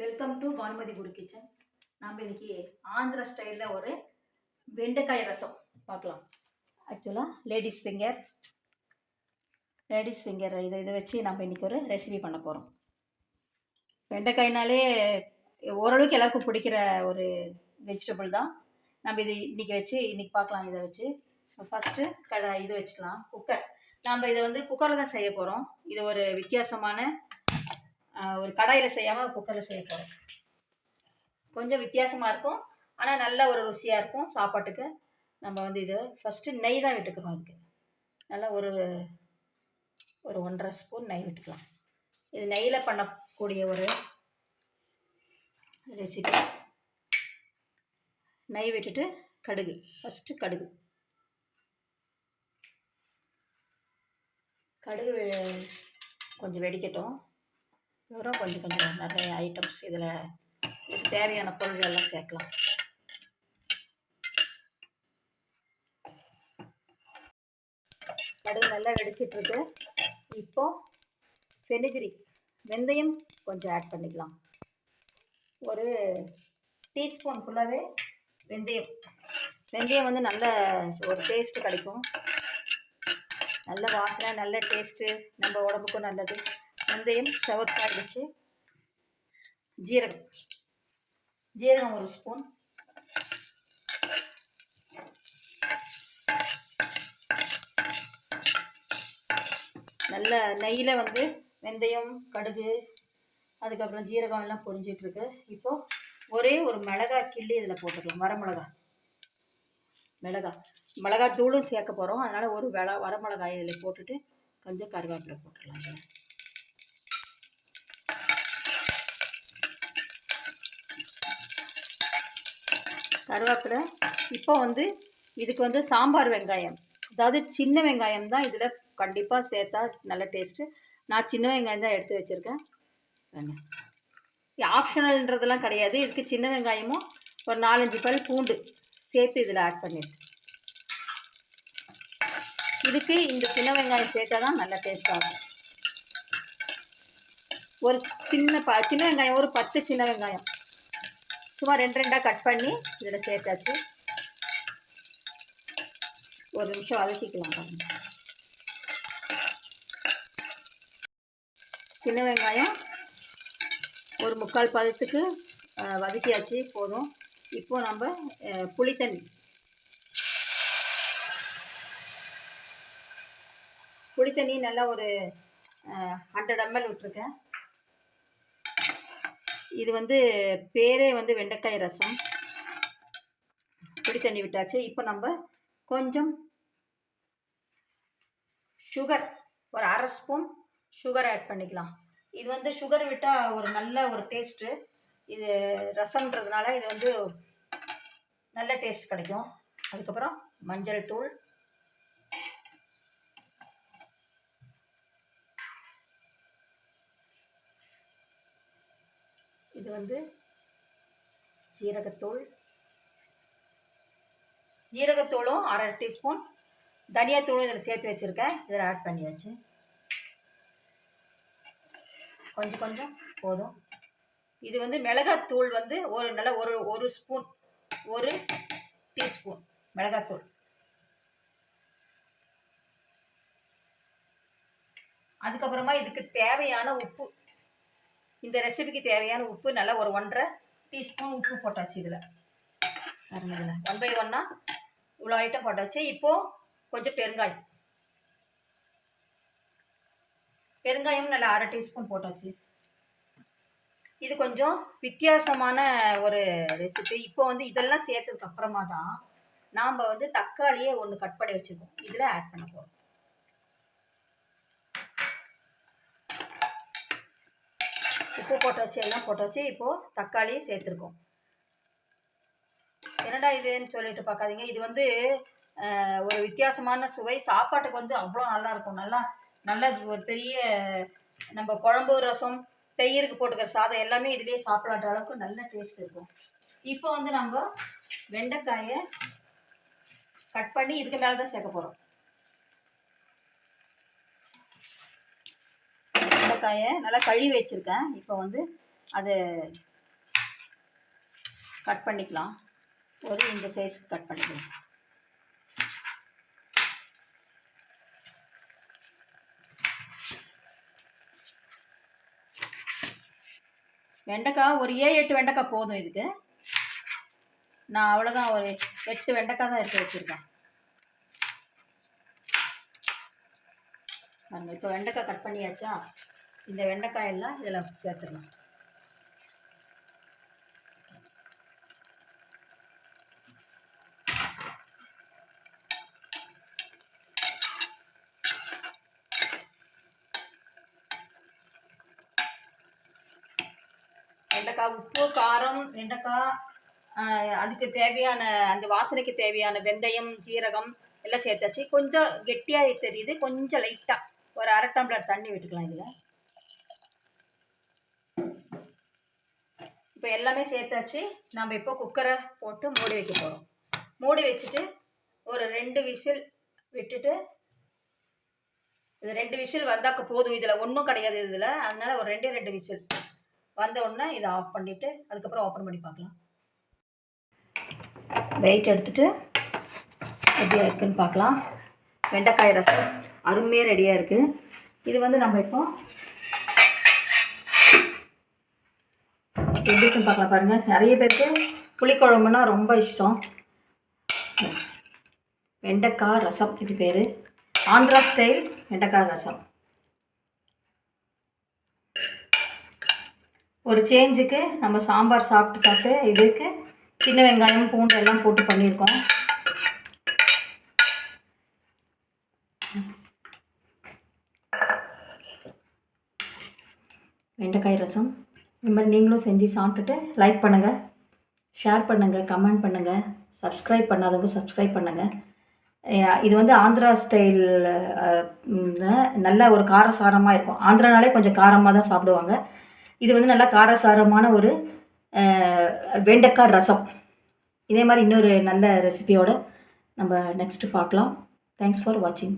Welcome to Bhanumathi Guru kitchen நம்ம இன்னைக்கு ஆந்திரா ஸ்டைலில் ஒரு வெண்டைக்காய் ரசம் பார்க்கலாம். ஆக்சுவலாக லேடிஸ் ஃபிங்கர் லேடிஸ் ஃபிங்கர் இதை இதை வச்சு நம்ம இன்றைக்கி ஒரு ரெசிபி பண்ண போகிறோம் வெண்டைக்காய்னாலே ஓரளவுக்கு எல்லாருக்கும் பிடிக்கிற ஒரு வெஜிடபிள் தான். நம்ம இது இன்றைக்கி வச்சு இன்றைக்கி பார்க்கலாம் இதை வச்சு. ஃபஸ்ட்டு கடை இது வச்சுக்கலாம் குக்கர் நம்ம இதை வந்து குக்கரில் தான் செய்ய போகிறோம் இது ஒரு வித்தியாசமான ஒரு கடாயில் செய்யாமல் குக்கரில் செய்ய போகிறோம் கொஞ்சம் வித்தியாசமாக இருக்கும். ஆனால் நல்ல ஒரு ருசியாக இருக்கும் சாப்பாட்டுக்கு. நம்ம வந்து இது ஃபஸ்ட்டு நெய் தான் விட்டுக்கிறோம் அதுக்கு. நல்லா ஒரு ஒரு ஒன்றரை ஸ்பூன் நெய் விட்டுக்கலாம். இது நெய்யில் பண்ணக்கூடிய ஒரு ரெசிபி நெய் விட்டுட்டு கடுகு. ஃபஸ்ட்டு கடுகு. கடுகு வெ- கொஞ்சம் வெடிக்கட்டும். அப்புறம் கொஞ்சம் கொஞ்சம் நிறைய ஐட்டம்ஸ் இதில் தேவையான பொருள்கள் எல்லாம் சேர்க்கலாம். கடுகு நல்லா வெடிச்சிட்ருக்கு. இப்போ பெனிகிரி வெந்தயம் கொஞ்சம் ஆட் பண்ணிக்கலாம். ஒரு டீஸ்பூன் ஃபுல்லாகவே வெந்தயம். வெந்தயம் வந்து நல்ல ஒரு டேஸ்ட்டு கிடைக்கும். நல்ல வாசனை நல்ல டேஸ்ட்டு நம்ம உடம்புக்கும் நல்லது. வெந்தயம் செவக்காயிடுச்சு ஜீரகம் ஜீரகம் ஒரு ஸ்பூன் நல்ல நெய்யில் வந்து வெந்தயம் கடுகு அதுக்கப்புறம் ஜீரகம் எல்லாம் பொரிஞ்சிட்டு இப்போது ஒரே ஒரு மிளகாய் கிள்ளி இதில் போட்டுக்கலாம். வரமிளகா மிளகா. மிளகாய் தூளும் சேர்க்க போகிறோம் அதனால் ஒரு வெள வரமிளகாய் இதில் போட்டுட்டு கொஞ்சம் கருவேப்பிலை போட்டுடலாம் கருவேப்பிலை. இப்போ வந்து இதுக்கு வந்து சாம்பார் வெங்காயம். அதாவது சின்ன வெங்காயம் தான் இதில் கண்டிப்பாக சேர்த்தா நல்ல டேஸ்ட்டு நான் சின்ன வெங்காயம் தான் எடுத்து வச்சுருக்கேன். ஆப்ஷனல்ன்றதெல்லாம் கிடையாது. இதுக்கு சின்ன வெங்காயமும் ஒரு நாலஞ்சு பல் பூண்டு சேர்த்து இதில் ஆட் பண்ணியிருக்கேன் இதுக்கு இந்த சின்ன வெங்காயம் சேர்த்தா தான் நல்ல டேஸ்ட் ஆகும். ஒரு சின்ன ப சின்ன வெங்காயம் ஒரு பத்து சின்ன வெங்காயம். சும்மா ரெண்டு ரெண்டாக கட் பண்ணி இதில் சேர்த்தாச்சு. ஒரு நிமிஷம் வதக்கிக்கலாம் பாருங்க. சின்ன வெங்காயம் ஒரு முக்கால் பதத்துக்கு வதக்கியாச்சு போதும். இப்போ நம்ம புளித்தண்ணி புளித்தண்ணி நல்லா ஒரு ஹண்ட்ரட் எம்எல் விட்டுருக்கேன். இது வந்து பேரே வந்து வெண்டைக்காய் ரசம். புளி தண்ணி விட்டாச்சு. இப்போ நம்ம கொஞ்சம் சுகர் ஒரு அரை ஸ்பூன் சுகர் ஆட் பண்ணிக்கலாம். இது வந்து சுகர் விட்டால் ஒரு நல்ல ஒரு டேஸ்ட்டு இது ரசம்ன்றதுனால இது வந்து நல்ல டேஸ்ட் கிடைக்கும். அதுக்கப்புறம் மஞ்சள் தூள் இது வந்து ஜீரகத்தூள். ஜீரகத்தூளும் அரை டீஸ்பூன். தனியாத்தூளும் இதில் சேர்த்து வச்சுருக்கேன். இதில் ஆட் பண்ணியாச்சு கொஞ்சம் கொஞ்சம். போதும். இது வந்து மிளகாத்தூள் வந்து ஒரு நல்ல ஒரு ஒரு ஸ்பூன். ஒரு டீஸ்பூன் மிளகாத்தூள். அதுக்கப்புறமா இதுக்கு தேவையான உப்பு. இந்த ரெசிபிக்கு தேவையான உப்பு நல்லா ஒரு ஒன்றரை டீஸ்பூன் உப்பு போட்டாச்சு இதில். பாருங்க ஒன் பை ஒன்னா இவ்வளோ ஐட்டம் போட்டாச்சு. இப்போது கொஞ்சம் பெருங்காயம். பெருங்காயம் நல்லா அரை டீஸ்பூன் போட்டாச்சு. இது கொஞ்சம் வித்தியாசமான ஒரு ரெசிபி இப்போ வந்து இதெல்லாம் சேர்த்ததுக்கு அப்புறமா தான் நாம் வந்து தக்காளியே ஒன்று கட் பண்ணி வச்சுருக்கோம். இதில் ஆட் பண்ண போகிறோம் உப்பு போட்டாச்சு எல்லாம் போட்டாச்சு இப்போது தக்காளி சேர்த்துருக்கோம். என்னடா இதுன்னு சொல்லிட்டு பார்க்காதீங்க. இது வந்து ஒரு வித்தியாசமான சுவை. சாப்பாட்டுக்கு வந்து அவ்வளோ நல்லா இருக்கும். நல்லா நல்ல ஒரு பெரிய நம்ம குழம்பு ரசம் தயிருக்கு போட்டுக்கிற சாதம் எல்லாமே இதுலேயே சாப்பிட்லான்ற அளவுக்கு நல்ல டேஸ்ட் இருக்கும். இப்போ வந்து நம்ம வெண்டைக்காயை கட் பண்ணி இதுக்கு மேலே தான் சேர்க்க போகிறோம் வெண்டைக்காயை நல்லா கழுவி வச்சுருக்கேன். இப்போ வந்து அது கட் பண்ணிக்கலாம். ஒரு இந்த சைஸ்க்கு கட் பண்ணிக்கலாம். வெண்டைக்காய் ஒரு ஏழு எட்டு வெண்டைக்காய் போதும் இதுக்கு. நான் அவ்வளோதான் ஒரு எட்டு வெண்டைக்காய் தான் எடுத்து வச்சுருக்கேன். பாருங்கள் இப்போ வெண்டைக்காய் கட் பண்ணியாச்சா? இந்த வெண்டைக்காயெல்லாம் இதில் சேர்த்துடலாம். வெண்டைக்காய் உப்பு காரம் வெண்டைக்காய் அதுக்கு தேவையான அந்த வாசனைக்கு தேவையான வெந்தயம் ஜீரகம் எல்லாம் சேர்த்தாச்சு. கொஞ்சம் கெட்டியாக தெரியுது கொஞ்சம் லைட்டாக ஒரு அரை டம்ளர் தண்ணி விட்டுக்கலாம் இதில். இப்போ எல்லாமே சேர்த்தாச்சு. நம்ம இப்போ குக்கரை போட்டு மூடி வைக்க போகிறோம் மூடி வச்சுட்டு ஒரு ரெண்டு விசில் விட்டுட்டு இது ரெண்டு விசில் வந்தாக்க போதும். இதில் ஒன்றும் கிடையாது இதில். அதனால் ஒரு ரெண்டே ரெண்டு விசில். வந்த உடனே இதை ஆஃப் பண்ணிவிட்டு அதுக்கப்புறம் ஓப்பன் பண்ணி பார்க்கலாம். வெயிட் எடுத்துட்டு எப்படியா இருக்குன்னு பார்க்கலாம். வெண்டைக்காய் ரசம் அருமையாக ரெடியாக இருக்குது இது வந்து நம்ம இப்போ எப்படி இருக்குன்னு பார்க்கலாம் பாருங்கள் நிறைய பேருக்கு புளிக்குழம்புனா ரொம்ப இஷ்டம். வெண்டைக்காய் ரசம் இது பேர். ஆந்திரா ஸ்டைல் வெண்டைக்காய் ரசம். ஒரு சேஞ்சுக்கு நம்ம சாம்பார் சாப்பிட்டு சாப்பிட்டு இதுக்கு சின்ன வெங்காயம் பூண்டு எல்லாம் போட்டு பண்ணியிருக்கோம். வெண்டைக்காய் ரசம். இந்த மாதிரி நீங்களும் செஞ்சு சாப்பிட்டுட்டு லைக் பண்ணுங்கள் ஷேர் பண்ணுங்கள் கமெண்ட் பண்ணுங்கள் சப்ஸ்கிரைப் பண்ணாதவங்க சப்ஸ்கிரைப் பண்ணுங்கள் இது வந்து ஆந்திரா ஸ்டைல் நல்ல ஒரு காரசாரமாக இருக்கும். ஆந்திரானாலே கொஞ்சம் காரமாக தான் சாப்பிடுவாங்க. இது வந்து நல்லா காரசாரமான ஒரு வெண்டைக்காய் ரசம். இதே மாதிரி இன்னொரு நல்ல ரெசிபியோடு நம்ம நெக்ஸ்ட்டு பார்க்கலாம். தேங்க்ஸ் ஃபார் வாட்சிங்